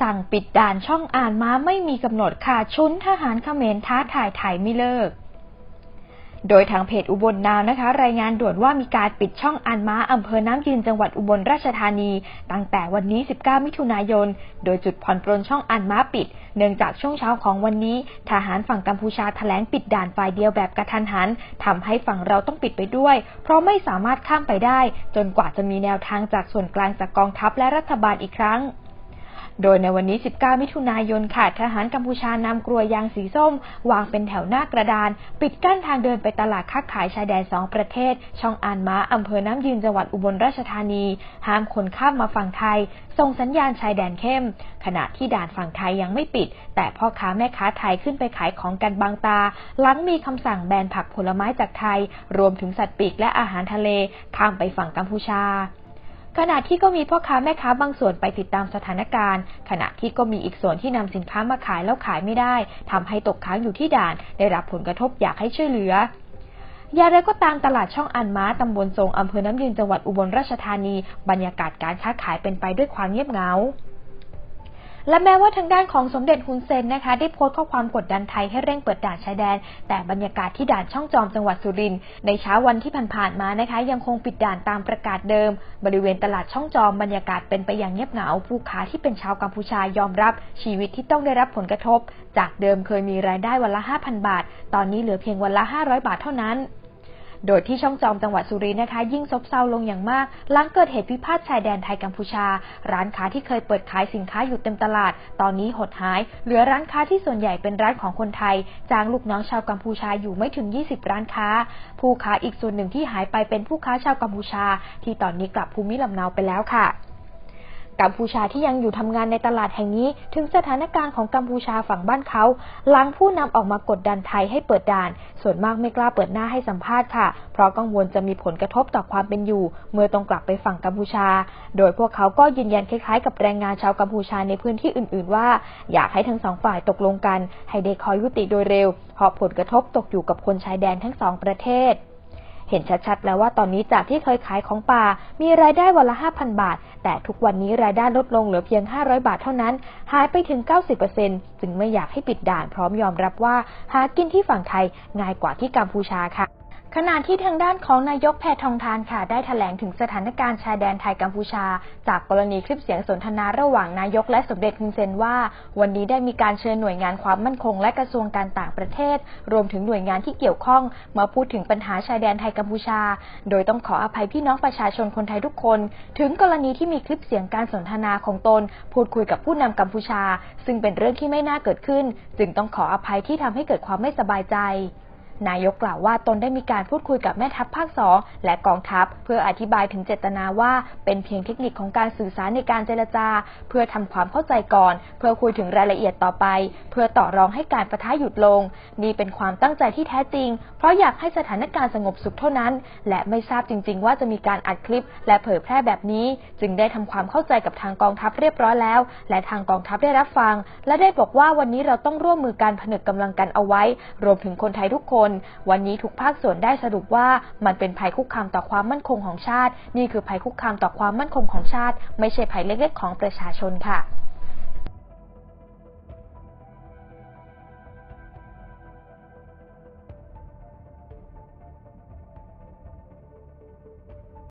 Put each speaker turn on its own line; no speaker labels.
สั่งปิดด่านช่องอ่านม้าไม่มีกำหนดค่ะชุนทหารเขมรท้าถ่ายไถไม่เลิก โดยทางเพจอุบลนาวนะคะ รายงานด่วนว่ามีการปิดช่องอ่านม้าอำเภอน้ำยืนจังหวัดอุบลราชธานี ตั้งแต่วันนี้ 19 มิถุนายน โดยจุดผ่อนปรนช่องอ่านม้าปิด เนื่องจากช่วงเช้าของวันนี้ ทหารฝั่งกัมพูชาแถลงปิดด่านฝ่ายเดียวแบบกระทันหันทำให้ฝั่งเราต้องปิดไปด้วย เพราะไม่สามารถข้ามไปได้ จนกว่าจะมีแนวทางจากส่วนกลางจากกองทัพและรัฐบาลอีกครั้ง โดยในวันนี้ 19 มิถุนายนค่ะทหารกัมพูชานำกลวยยางสีส้ม วางเป็นแถวหน้ากระดาน ปิดกั้นทางเดินไปตลาดค้าขายชายแดนสองประเทศ ช่องอานมาอำเภอน้ำยืนจังหวัดอุบลราชธานี ห้ามคนข้ามมาฝั่งไทย ส่งสัญญาณชายแดนเข้ม ขณะที่ด่านฝั่งไทยยังไม่ปิด แต่พ่อค้าแม่ค้าไทยขึ้นไปขายของกันบางตา หลังมีคำสั่งแบนผักผลไม้จากไทย รวมถึงสัตว์ปีกและอาหารทะเล ข้ามไปฝั่งกัมพูชา ขณะที่ก็มีพ่อค้าแม่ค้าบางส่วนไปติดตามสถานการณ์ ขณะที่ก็มีอีกส่วนที่นำสินค้ามาขายแล้วขายไม่ได้ทำให้ตกค้างอยู่ที่ด่าน ได้รับผลกระทบอยากให้ช่วยเหลืออย่างไรก็ตามตลาดช่องอันม้าตำบลทรงอำเภอน้ำยืนจังหวัดอุบลราชธานี บรรยากาศการค้าขายเป็นไปด้วยความเงียบเหงา และแม้ว่าทางด้านของสมเด็จฮุนเซนนะคะ ได้โพสต์ข้อความกดดันไทยให้เร่งเปิดด่านชายแดน แต่บรรยากาศที่ด่านช่องจอมจังหวัดสุรินทร์ในเช้าวันที่ผ่านๆมานะคะ ยังคงปิดด่านตามประกาศเดิม บริเวณตลาดช่องจอมบรรยากาศเป็นไปอย่างเงียบเหงาผู้ค้าที่เป็นชาวกัมพูชายอมรับชีวิตที่ต้องได้รับผลกระทบ จากเดิมเคยมีรายได้วันละ 5,000 บาท ตอนนี้เหลือเพียงวันละ 500 บาทเท่านั้น โดยที่ช่องจอมจังหวัดสุรินทร์นะคะ ยิ่งซบเซาลงอย่างมาก หลังเกิดเหตุพิพาทชายแดนไทยกัมพูชา ร้านค้าที่เคยเปิดขายสินค้าอยู่เต็มตลาด ตอนนี้หดหาย เหลือร้านค้าที่ส่วนใหญ่เป็นร้านของคนไทย จ้างลูกน้องชาวกัมพูชาอยู่ไม่ถึง 20 ร้านค้า ผู้ค้าอีกส่วนหนึ่งที่หายไปเป็นผู้ค้าชาวกัมพูชา ที่ตอนนี้กลับภูมิลำเนาไปแล้วค่ะกัมพูชาที่ยังอยู่ทำงานในตลาดแห่งนี้ ถึงสถานการณ์ของกัมพูชาฝั่งบ้านเขา หลังผู้นำออกมากดดันไทยให้เปิดด่าน ส่วนมากไม่กล้าเปิดหน้าให้สัมภาษณ์ค่ะ เพราะกังวลจะมีผลกระทบต่อความเป็นอยู่ เมื่อต้องกลับไปฝั่งกัมพูชา โดยพวกเขาก็ยืนยันคล้ายๆ กับแรงงานชาวกัมพูชาในพื้นที่อื่น ๆ ว่า อยากให้ทั้งสองฝ่ายตกลงกัน ให้ได้คอยยุติโดยเร็ว เพราะผลกระทบตกอยู่กับคนชายแดนทั้งสองประเทศเห็นชัดๆ แล้วว่าตอนนี้จากที่เคยขายของป่า มีรายได้วันละ 5,000 บาท แต่ทุกวันนี้รายได้ลดลงเหลือเพียง 500 บาทเท่านั้น หายไปถึง 90%จึงไม่อยากให้ปิดด่านพร้อมยอมรับว่า หากินที่ฝั่งไทยง่ายกว่าที่กัมพูชาค่ะ ขณะที่ทางด้านของนายกแพทองทานค่ะ ได้แถลงถึงสถานการณ์ชายแดนไทยกัมพูชา จากกรณีคลิปเสียงสนทนาระหว่างนายกและสมเด็จฮุนเซนว่า วันนี้ได้มีการเชิญหน่วยงานความมั่นคง และกระทรวงการต่างประเทศ รวมถึงหน่วยงานที่เกี่ยวข้อง มาพูดถึงปัญหาชายแดนไทยกัมพูชา โดยต้องขออภัยพี่น้องประชาชนคนไทยทุกคน ถึงกรณีที่มีคลิปเสียงการสนทนาของตน พูดคุยกับผู้นำกัมพูชา ซึ่งเป็นเรื่องที่ไม่น่าเกิดขึ้น จึงต้องขออภัยที่ทำให้เกิดความไม่สบายใจ นายกกล่าวว่าตนได้มีการพูดคุยกับแม่ทัพภาคสองและกองทัพ เพื่ออธิบายถึงเจตนาว่า เป็นเพียงเทคนิคของการสื่อสารในการเจรจา เพื่อทำความเข้าใจก่อน เพื่อคุยถึงรายละเอียดต่อไป เพื่อต่อรองให้การประทะหยุดลง นี่เป็นความตั้งใจที่แท้จริง เพราะอยากให้สถานการณ์สงบสุขเท่านั้น และไม่ทราบจริง ๆ ว่าจะมีการอัดคลิป และเผยแพร่แบบนี้ จึงได้ทำความเข้าใจกับทางกองทัพเรียบร้อยแล้ว และทางกองทัพได้รับฟัง และได้บอกว่าวันนี้เราต้องร่วมมือการผนึกกำลังกันเอาไว้ รวมถึงคนไทยทุกคนวันนี้ทุกภาคส่วนได้สรุปว่ามันเป็นภัยคุกคามต่อความมั่นคงของชาติ นี่คือภัยคุกคามต่อความมั่นคงของชาติ ไม่ใช่ภัยเล็กๆ ของประชาชนค่ะ